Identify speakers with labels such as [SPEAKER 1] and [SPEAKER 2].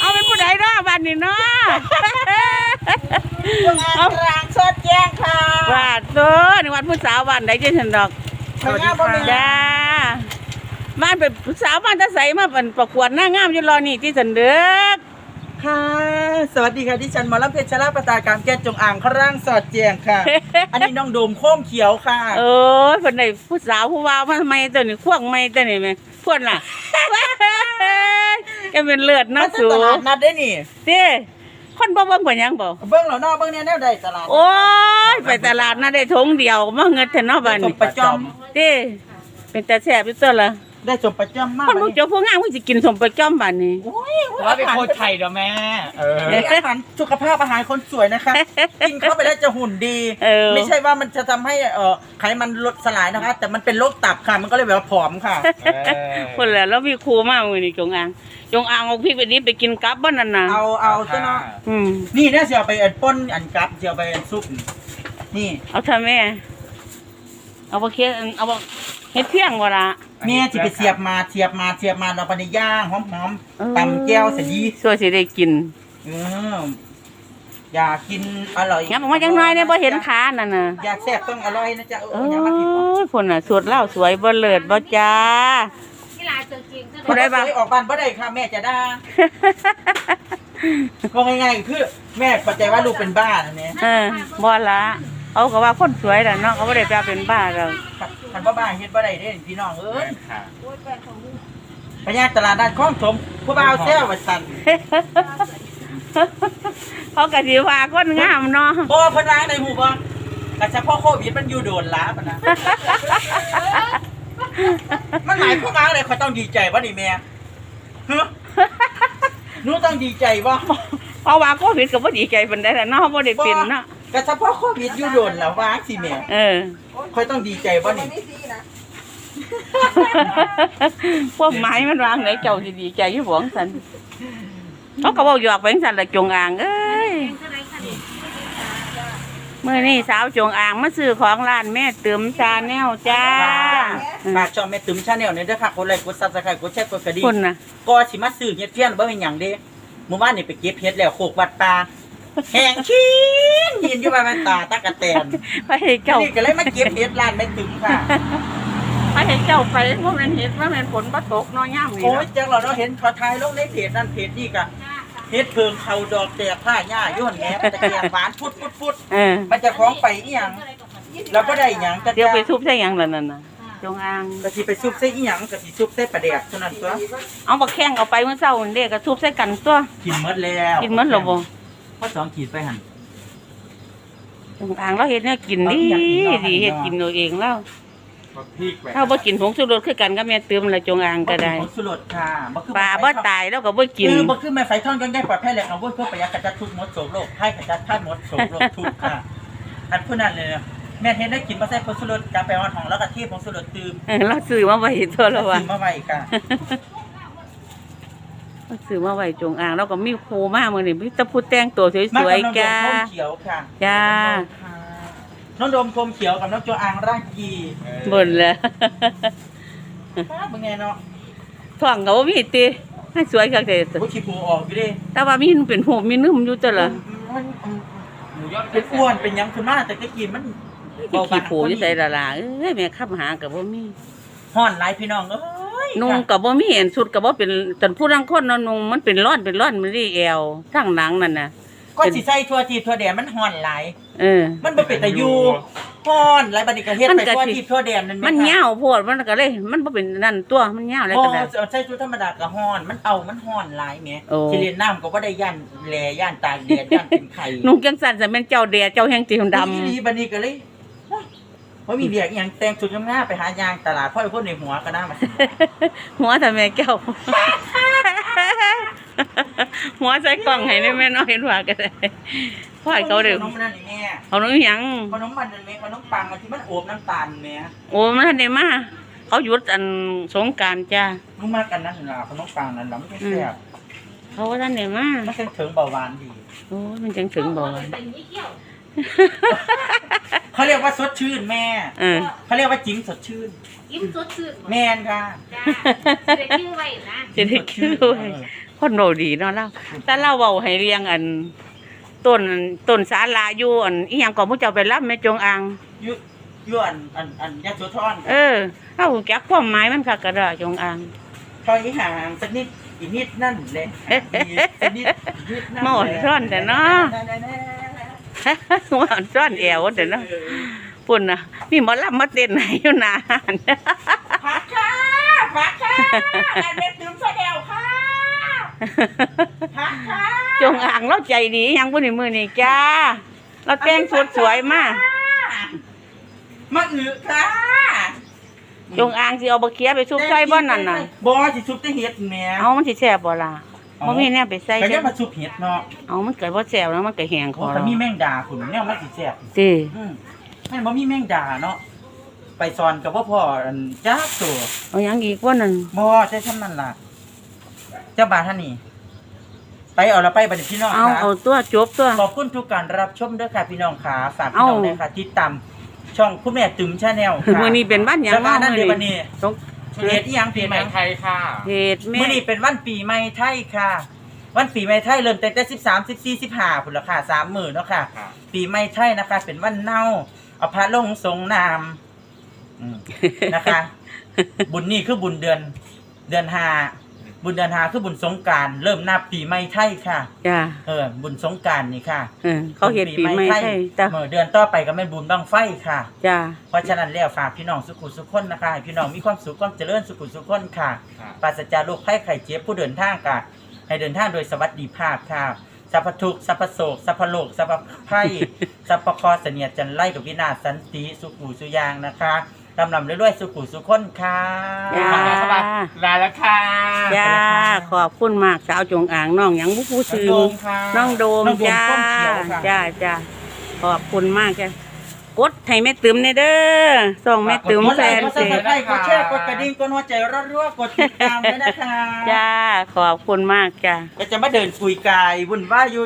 [SPEAKER 1] เอาเป็นผู้ใดเนาะบ้านนี้เนาะ
[SPEAKER 2] จงอางกลางสดแจ้งค่ะ
[SPEAKER 1] ว่าตัวนี่วันผู้สาวบ้านใดเจสันดอก
[SPEAKER 2] สวัสดีค่ะ
[SPEAKER 1] จ้าบ้านเป็นผู้สาวบ้านตะใสมาเป็นประกวดหน้างามอยู่รอนี่ที่สันเด็ก
[SPEAKER 2] ค่ะสวัสดีค่ะที่ฉันหมอลำเพชรชลาประตากรรมแก้จงอ่างข้างล่างสอดแจงค่ะ อันนี้น้องโดมโค้มเขียวค่ะ
[SPEAKER 1] เออคนไหนผู้สาวผู้ว่าวมาทำไมตัวนี้ควงไม่ตัวนี้ไหม พวกน่ะแกเป็นเลือด
[SPEAKER 2] มา
[SPEAKER 1] เนาะ
[SPEAKER 2] จาก
[SPEAKER 1] สู
[SPEAKER 2] ตลาดนัดได้นี่
[SPEAKER 1] เด้คนบ่เบิ่งกว่าหยังบ่
[SPEAKER 2] เบิ้งเหล่าน้าเบิ้งเนี่ยแนวใดตลาด
[SPEAKER 1] โอ้ยไปตลาดน่ะได้ทงเดียวมาเงินเถอะเนาะบ้าน
[SPEAKER 2] สม
[SPEAKER 1] นี้
[SPEAKER 2] ประจอม
[SPEAKER 1] เด้เป็นตาแซ่บอยู่ตัวละ
[SPEAKER 2] ได้สมประจอมมาก
[SPEAKER 1] คนบ่เจ้าผู้งามมึงสิกินสมประจอมบ้านนี้
[SPEAKER 2] โอ้ย
[SPEAKER 3] ว่าเป็นคนไทยเด้อแม่ เออ
[SPEAKER 2] นี่อาหารสุขภาพอาหารคนสวยนะคะ กินเข้าไปแล้วจะหุ่นดี
[SPEAKER 1] เออ
[SPEAKER 2] ไม่ใช่ว่ามันจะทำให้เอ่อไขมันลดสลายนะคะ แต่มันเป็นโรคตับค่ะ มันก็เลยแบบว่าผอมค่ะ
[SPEAKER 1] คนละแล้วมีครูมามื้อนี้จงอางจงอางเอาพริกไปนี้ไปกินกับบ่นั่นน่ะ
[SPEAKER 2] เอาเอาซะเนาะ
[SPEAKER 1] อืม
[SPEAKER 2] นี่เนี่ยเสียไปอันป้นอันกับเสียไปอันซุปนี่
[SPEAKER 1] เอาเถอะแม่ เอาบ่เคียเอาบ่เฮ็ดเที่ยงบ่ล่ะ
[SPEAKER 2] แม่ที่ไปเสียบมาเสียบมาเสียบมาเราไปในย่างหอมๆตำแก้วใส่ยี
[SPEAKER 1] ส่วนสิได้กิน
[SPEAKER 2] เอออยากกินอร่อย
[SPEAKER 1] ยับออกมาจังน้อยเนี่ยบ่เห็นขานั่นน่ะ
[SPEAKER 2] อยากแซ่บต้องอร่อยนะจ๊ะเอ
[SPEAKER 1] โอ้
[SPEAKER 2] ออย่ามาผิดหวัง
[SPEAKER 1] ยพุ่นน่ะสูตรเหล้าสวยบ่เลิศบ่จ้า
[SPEAKER 4] กีฬาตัวจริงซะ
[SPEAKER 1] บ่ได้ปะ
[SPEAKER 2] เคยออกบ้านบ่ได้ค่ะแม่จะด่าก็ง่ายๆคือแม่ปัจจัยว่าลูกเป็นบ้านะเนี่ย
[SPEAKER 1] เออบ่ละเขาก็ว่าคนสวยล่ะเนาะเขาบ่ได้แปลเป็นบ้าแล้ว
[SPEAKER 2] คันบ่บ้าเฮ็ดบ่ได้เด้พี่น้องเอ้ย
[SPEAKER 3] ค่ะ
[SPEAKER 2] พญาตลาดนัดคลองถมผู้บ่าวแซวว่าซั่น
[SPEAKER 1] เขาก็สิว่าคนงามเนาะ
[SPEAKER 2] บ่เพิ่นว่าในหมู่บ่ก็เฉพาะโควิดมันอยู่โดนล้าปะนะมันหมายความว่าอะไรเขาต้องดีใจบ่นี่แม่ฮะหนูต้องดีใจบ่
[SPEAKER 1] เพราะว่าโควิดก็บ่ดีใจปานใดล่ะเนาะบ่ได้เป็นเนาะ
[SPEAKER 2] ก็เฉพาะโควิดอยู่โดนแล้วว่าสิแม่
[SPEAKER 1] เออ
[SPEAKER 2] ค่อยต้องดีใจบ่นี่
[SPEAKER 1] พวกไม้มันวางไหนเจ้าสิดีใจอยู่บ่ซั่นเขาก็เว้าหยอกไปจังซั่นล่ะจงอางเอ้ย
[SPEAKER 4] เท่าไรคะนี่
[SPEAKER 1] มื่อนี้สาวจงอางมาซื้อของร้านแม่เติมชาแนลจ้า
[SPEAKER 2] ฝากช่องแม่ตึมชาแนลเนี่ยเด้อค่ะกดไลค์กด Subscribe กดแชร์กดกระดิ่ง
[SPEAKER 1] คุณนะ
[SPEAKER 2] ก็สิมาซื้อเฮ็ดเพี้ยนบ่เป็นหยังเด้เมื่อวานนี่ไปเก็บเฮ็ดแล้วโคกวัดป่า แห้งชิ้นยินอยู่บ้านตาตะกะแตน
[SPEAKER 1] ไปให้เจ้า
[SPEAKER 2] นี่ก็เลยมาเก็บเฮ็ดร้านแม่ตึมค่ะ
[SPEAKER 1] ไปให้เจ้าไปพวกนั้นเห็ดว่าแม่นฝนบ่ตกเน้อยย่ามนี่
[SPEAKER 2] โอ้ย
[SPEAKER 1] เนาะ
[SPEAKER 2] จังเราเนาะเห็นเขาถ่ายลงในเพจนั่นเพจนี่ก็เฮ็ดเพิงเขาดอกแตกผ้าหญ้าย้อนแหนมันจะแกงหวานพุดพุดพุด
[SPEAKER 1] เออ
[SPEAKER 2] มันจะคล้องไปอีหยังเราก็ได้อีหยังก็
[SPEAKER 1] เดี๋ยวไปทุบใส่หยังล่ะนั่นน่ะจงอาง
[SPEAKER 2] ก็สิไปซุปใส่อีหยังก็สิซุปใส่ปลาแดกเท่านั้นตัว
[SPEAKER 1] เอาบักแข้งเอาไปเมื่อเช้านี่เด้ก็ทุบใส่กันตัว
[SPEAKER 2] กินหมดแล้ว
[SPEAKER 1] กินหมดแล้วบ่
[SPEAKER 2] พอสองขีดไปหั่น
[SPEAKER 1] จงอางเราเฮ็ดแนวกินดี
[SPEAKER 2] เอาอีหยังกินเนาะ
[SPEAKER 1] ดีเฮ็ดกินเอาเองแล้ว
[SPEAKER 3] พี่แหว
[SPEAKER 1] ถ้าบ่กินผงชูรสคือกันก็แม่เติมละจงอางก็ได้
[SPEAKER 2] บ่กินผงสุรสค่ะบ่คือ
[SPEAKER 1] ปลาบ่ตายแล้วก็บ่กิน
[SPEAKER 2] คือบ่คือแม่ไฟท่องยังได้ปลอดภัยแหละเอาไว้เพื่อประหยัดกระจัดทุกข์หมดโศกโรคให้กระจัดท่านหมดโศกโรคทุกข์ค่ะ อันผู้นั้นเลยนะแม่เฮ็ดได้กินบ่ใส่ผงสุรสกาแฟอ่อนของแล้วก็เทผงสุรสตื่ม
[SPEAKER 1] เออเราซื้อมาไว้ตัวละว่า
[SPEAKER 2] ซื้อมาไว้ค่ะ
[SPEAKER 1] เราซื้อมาไว้จงอางแล้วก็มีโคมามื้อนี้มีแต่ผู้แต่งตัวส
[SPEAKER 2] มา
[SPEAKER 1] วย
[SPEAKER 2] กับน้อง
[SPEAKER 1] ๆ
[SPEAKER 2] โด
[SPEAKER 1] จ้า
[SPEAKER 2] มโคมเขียวค่ะ
[SPEAKER 1] จ้า
[SPEAKER 2] น้องโดมโคมเขียวกับน้องโจอางร่างกี
[SPEAKER 1] บ่นแล้ว
[SPEAKER 2] ป้าเป็นไงเนาะ
[SPEAKER 1] ท้องก็บ่มีติให้สวยคักเด้
[SPEAKER 2] โอ้ชิปูออกอยู่เด้
[SPEAKER 1] แต่ว่ามีเป็นหูมีนุ่มอยู่ตัวละ
[SPEAKER 2] มัน
[SPEAKER 3] หมูยอด
[SPEAKER 2] เป็นอ้วนเป็นหยังขึ้นมาแต่ตะกี้มัน
[SPEAKER 1] ที่ขี้ผูอยู่ใส่ละล่ะเอ้ยแม่ขับหาก็บ่มี
[SPEAKER 2] ฮ้อนหลายพี่น้องเอ้ย
[SPEAKER 1] นุ่งก็บ่มีเห็นชุดก็บ่เป็นจนผู้ลังคนเนาะนุ่งมันเป็นร้อนเป็นร้อนมันนี่แอวทั้งหนังนั่นน่ะ
[SPEAKER 2] ก็สิใส่ทั่วทีทั่วแดนมันฮ้อนหลาย
[SPEAKER 1] เออ
[SPEAKER 2] มันบ่เป็นตะยูฮ้อนหลายบัดนี้ก็เฮ็ด
[SPEAKER 1] มัน
[SPEAKER 2] ไป
[SPEAKER 1] ก็
[SPEAKER 2] ทั่ว
[SPEAKER 1] สิ
[SPEAKER 2] ทีทั่วแดนนั่นแห
[SPEAKER 1] มัน
[SPEAKER 2] ค่ะ
[SPEAKER 1] ยาวโพดมันก็เลย มันบ่เป็นนั่นตัวมันยาวแล้ว
[SPEAKER 2] พอ
[SPEAKER 1] ก็ได้
[SPEAKER 2] ใส่ชุดธรรมดาก็ฮ้อนมันเอามันฮ้อนหลายแหม
[SPEAKER 1] โอ้
[SPEAKER 2] สิเล่นน้ำก็บ่ได้ย่านแลย่านตากแดดย่านเป็นไข้
[SPEAKER 1] นุ่งจังสั่นจะเป็นเจ้าแดดเจ้าแห่งตีดำ
[SPEAKER 2] อีหลีบัดนี้ก็เลย ว่ามีเรียกอหย่างแต่งชุดงามๆไปหายางตลาดพ่อไอ้คนในหัวก็น่ามา
[SPEAKER 1] หัวทำแม่แก้ว หัวใส่กล่องให้ได้แม่น้อยเห็นว่าก็ได้พ่อให้เขาเด้อ
[SPEAKER 2] ขนมนั่นนี่แม่
[SPEAKER 1] เอาน้องหยัง
[SPEAKER 2] ขนมมันนั่นแม่ขนมปังอันที่มันโอบน้ำตาลแม่
[SPEAKER 1] โอ้มันทันได้มาเขาหยุดอันสงกรารจ้า
[SPEAKER 2] ลูกมากกันนั่นล่ะขนมปังนั่นล่ะมันแซ่บ
[SPEAKER 1] เขาว่าท่านได้มา
[SPEAKER 2] มันเป็นถึงเบาหวานดี
[SPEAKER 1] โอ้มันจังถึงบ่
[SPEAKER 4] เป็นยี่เกี่ยว
[SPEAKER 2] เขาเรียกว่าสดชื่นแม่
[SPEAKER 1] เออ
[SPEAKER 2] เขาเรียกว่าจิ๋มสดชื่น
[SPEAKER 4] ยิ้มสดชื่น
[SPEAKER 2] แม่นค่ะ
[SPEAKER 4] จ้าเด็กชื่อไว้นะ
[SPEAKER 1] จะได้คือไว้คนโนดีเนาะเล่าแต่เล่าเว้าให้เรียงอันต้นต้นสาลาอยู่อันอีหยังก็ผู้เจ้าไปรับแม่จงอาง
[SPEAKER 2] ยุยุอันอันอันยาโสธร
[SPEAKER 1] เออเฮาจักความหมายมันคักกระดาจงอาง
[SPEAKER 2] ถอยห่างสักนิดอีกนิดนั่นเลยสักนิดอีกนิดนั่น
[SPEAKER 1] มาอ่อนซ่อนแต่เนาะ ว่าอันซ่อนแอวเด้อเนาะปุ่นน่ะมีหมอลำมาเต้นให้อยู่นาน
[SPEAKER 2] พักค่ะพักค่ะงานเด็ดดื่มแสดวค่ะพักค่ะ
[SPEAKER 1] จงอางเราใจดียังบ่นี่มื้อนี้จ้า เราแต่งสุดสวยมาก
[SPEAKER 2] มาอือค่ะ
[SPEAKER 1] จงอางสิเอาบักเขียไปซุปใส่บ่นั่นน่ะ
[SPEAKER 2] บ่สิซุปได้เห็ดแหม่
[SPEAKER 1] เอามันสิแซ่บบ่ล่ะ บ่มีแนวไปใส่
[SPEAKER 2] ก็
[SPEAKER 1] เด้
[SPEAKER 2] จะมาซุปเห็ดเนาะ
[SPEAKER 1] เอามันเกิดบ่แซ่บแล้วมันก็แห้งค
[SPEAKER 2] โอ้
[SPEAKER 1] อ
[SPEAKER 2] แต่
[SPEAKER 1] แล้ว
[SPEAKER 2] มีแมงดาคุณเนี่ยมันสิแซ่บ
[SPEAKER 1] ติ
[SPEAKER 2] อืมแม่นบ่มีแมงดาเนาะไปซอนกับบ่พ่ออันจ้าตัว
[SPEAKER 1] เอาหยังอีกว่านั่น
[SPEAKER 2] บ่ใช่ทำนั่นล่ะ เจ้าบาทท่านนี่ไปเอาละไปบัดนี้พี่น้อง
[SPEAKER 1] เอา
[SPEAKER 2] ค่ะ
[SPEAKER 1] เอาตัวจบตัว
[SPEAKER 2] ขอบคุณทุกการรับชมด้วยค่ะพี่น้องขาฝากพี่
[SPEAKER 1] เอ้า
[SPEAKER 2] น้องด้วยค่ะที่ตามช่องคุณแม่ตึมชาแนลค่ะ
[SPEAKER 1] มื้อนี้เป็นวันหยัง
[SPEAKER 2] แล้วก็
[SPEAKER 1] เนาะ
[SPEAKER 2] นั่น
[SPEAKER 1] มื้
[SPEAKER 2] เดี๋
[SPEAKER 1] อ
[SPEAKER 2] ยววัน
[SPEAKER 1] นี้
[SPEAKER 2] นี้
[SPEAKER 1] สง
[SPEAKER 2] เฮ็ดอีหยังปี
[SPEAKER 3] ปี
[SPEAKER 2] ให
[SPEAKER 3] ให
[SPEAKER 2] ม่
[SPEAKER 3] ม่ไทยค่ะ
[SPEAKER 1] เหตุแม่
[SPEAKER 2] มื้อนี้เป็นวันปีใหม่ไทยค่ะ วันปีใหม่ไทยเริ่มตั้งแต่13 14 15พุ่นละค่ะ3มื้อเนาะค่ะ
[SPEAKER 3] ค่ะ
[SPEAKER 2] ปีใหม่ไทยนะคะ เป็นวันเน่าเอาพระลงทรงนามอืมนะคะ บุญนี่คือบุญเดือน เดือนห้า บุญเดือนห้าคือบุญสงกรารเริ่มนับปีใหม่ไทยค่ะ
[SPEAKER 1] จ้า
[SPEAKER 2] เออ บุญสงกรารนี่ค่ะ
[SPEAKER 1] เออเขาเฮ็ดปีใหม่ให้จ้า
[SPEAKER 2] เมื่อเดือนต่อไปก็แม่นบุญบังไฟค่ะ
[SPEAKER 1] จ้า
[SPEAKER 2] เพราะฉะนั้นแล้วฝากพี่น้องสุขุสุขคนนะคะให้พี่น้องมีความสุขความเจริญสุขุสุขคนค่ะ
[SPEAKER 3] ค่ะ
[SPEAKER 2] ปราศจากโรคภัยไข้เจ็บผู้เดินทางกะให้เดินทางโดยสวัสดิภาพค่ะสัพพทุกข์สัพพโศกสัพพโลกสัพพภัย สัพพคอเสนียดจันไล่กับวินาศสันติสุขุสุยางนะคะ ลำลำเรื่อยๆ สุขุสุขคนค่ะ
[SPEAKER 1] จ้า
[SPEAKER 3] ลาแล้วลาแล้วค่ะ
[SPEAKER 1] จ้า ขอบคุณมากสาวจงอางน้องหยังบ่ผู้
[SPEAKER 2] น้อง
[SPEAKER 1] ซื้อ
[SPEAKER 2] โดมค่ะ
[SPEAKER 1] น้องโดม
[SPEAKER 2] น้องโดม
[SPEAKER 1] จ้า
[SPEAKER 2] ต้นเขียวค่ะ
[SPEAKER 1] จ้าจ้าขอบคุณมากจ้ากดให้แม่ตึมเนี่ยเด้อส่งแม่ตึม
[SPEAKER 2] กด
[SPEAKER 1] แฟ
[SPEAKER 2] ไลค์
[SPEAKER 1] น
[SPEAKER 2] กด
[SPEAKER 1] เพ
[SPEAKER 2] ซับ
[SPEAKER 1] จ
[SPEAKER 2] สไครต์กดแชร์กดกระดิ่งกดหัวใจรัวๆกดติดตามด้วยนะคะ
[SPEAKER 1] จ้า ขอบคุณมากจ้า
[SPEAKER 2] ก็จะมาเดินคุยกายวุ่นวายอยู่